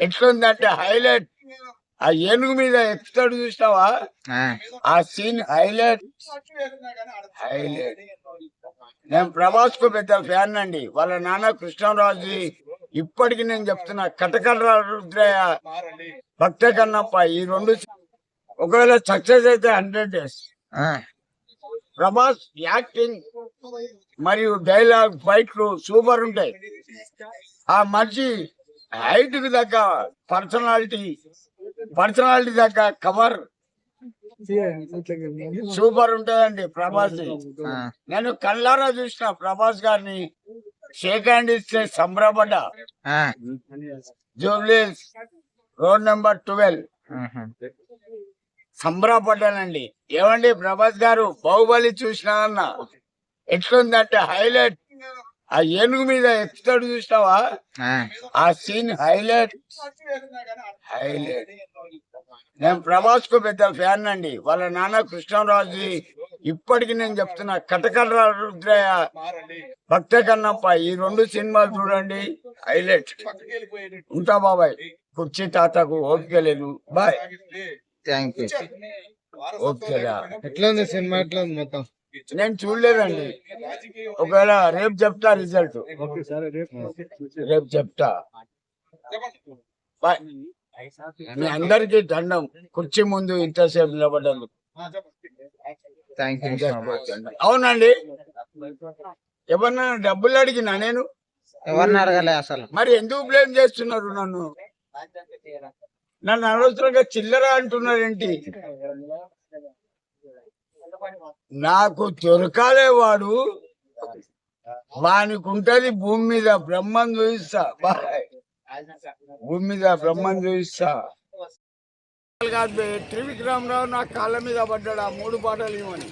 ఎట్లుందంటే హైలైట్. ఆ ఏనుగు మీద ఎక్కుతాడు చూసినావా? ఆ, సీన్ హైలైట్. హైలైట్. నేను ప్రభాస్కు పెద్ద ఫ్యాన్ అండి. వాళ్ళ నాన్న కృష్ణరాజు ఇప్పటికి నేను చెప్తున్నా కటకర రుద్రయ్య భక్త కన్నప్ప ఈ రెండు ఒకవేళ సక్సెస్ అయితే హండ్రెడ్ డేస్. ప్రభాస్ యాక్టింగ్ మరియు డైలాగ్ ఫైట్లు సూపర్ ఉంటాయి. ఆ మనిషి హైట్కి తగ్గ పర్సనాలిటీ పర్సనాలిటీ తగ్గ కవర్ సూపర్ ఉంటదండి ప్రభాస్. నేను కళ్ళారా చూసిన ప్రభాస్ గారిని షేక్ హ్యాండ్ ఇస్తే సంబరపడ్డా జూబ్లీస్ రోడ్ నెంబర్ ట్వెల్వ్. సంబరపడ్డానండి ఏమండి ప్రభాస్ గారు బాహుబలి చూసినా అన్న. ఎట్లుందంటే హైలైట్ ఆ ఏనుగు మీద ఎక్కుతాడు చూసినావా? ఆ, సీన్ హైలైట్. హైలైట్. నేను ప్రభాస్కు పెద్ద ఫ్యాన్ అండి. వాళ్ళ నాన్న కృష్ణరాజు ఇప్పటికి నేను చెప్తున్నా కటకర రుద్రయ్య భక్త కన్నప్ప ఈ రెండు సినిమాలు చూడండి. హైలైట్. ఉంటా బాబాయ్. కుర్చీ తాతకు ఓపిక లేదు. బాయ్. థ్యాంక్ యూ ఓకేరా ఎట్లా ఉంది సినిమా? ఎట్లా ఉంది మొత్తం? నేను చూడలేదండి. ఒకవేళ రేపు చెప్తా రిజల్ట్. రేపు చెప్తా. మీ అందరికి దండం. కుర్చీ ముందు ఇంతసేపు నిలబడ్డందుకు. అవునండి. ఎవరన్నా డబ్బులు అడిగినా నేను? ఎవరిని అడగలే అసలు? మరి ఎందుకు బ్లేమ్ చేస్తున్నారు నన్ను? నన్ను అనవసరంగా చిల్లర అంటున్నారేంటి? నాకు దొరకాలే వాడు. వానికి ఉంటది భూమి మీద బ్రహ్మం చూపిస్తా భూమి మీద బ్రహ్మం చూపిస్తా త్రివిక్రమరావు నా కాళ్ళ మీద పడ్డాడు ఆ మూడు పాటలు ఇవ్వండి.